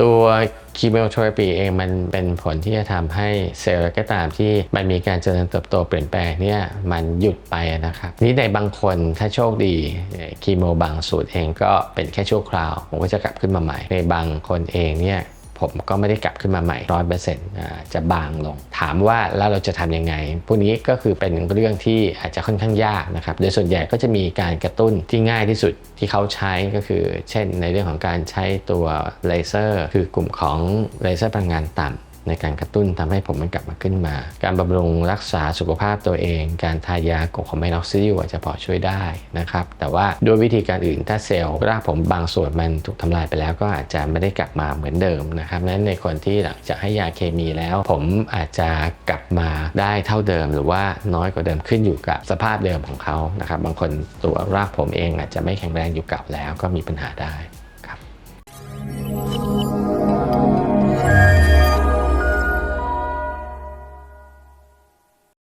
ตัวคีโมเทราปีเองมันเป็นผลที่จะทำให้เซลล์ก็ตามที่มันมีการเจริญเติบโตเปลี่ยนแปลงเนี่ยมันหยุดไปนะครับ นี่ในบางคนถ้าโชคดีคีโมบางสูตรเองก็เป็นแค่ชั่วคราว มันก็จะกลับขึ้นมาใหม่ ในบางคนเองเนี่ย ผมก็ไม่ได้กลับขึ้นมาใหม่ร้อยเปอร์เซ็นต์จะบางลง ถามว่าแล้วเราจะทำยังไง พวกนี้ก็คือเป็นเรื่องที่อาจจะค่อนข้างยากนะครับ โดยส่วนใหญ่ก็จะมีการกระตุ้นที่ง่ายที่สุดที่เขาใช้ก็คือ เช่นในเรื่องของการใช้ตัวเลเซอร์ คือกลุ่มของเลเซอร์พลังงานต่ำ ในการกระตุ้นทำให้ผมมันกลับมาขึ้นมา การบำรุงรักษาสุขภาพตัวเอง การทายากลุ่มของไมน็อกซิลอาจจะพอช่วยได้นะครับ แต่ว่าด้วยวิธีการอื่นถ้าเซลล์รากผมบางส่วนมันถูกทำลายไปแล้ว ก็อาจจะไม่ได้กลับมาเหมือนเดิมนะครับนั้นในคนที่หลังจากให้ยาเคมีแล้ว ผมอาจจะกลับมาได้เท่าเดิม หรือว่าน้อยกว่าเดิมขึ้นอยู่กับสภาพเดิมของเขานะครับบางคนตัวรากผมเองอาจจะไม่แข็งแรงอยู่กับแล้วก็มีปัญหาได้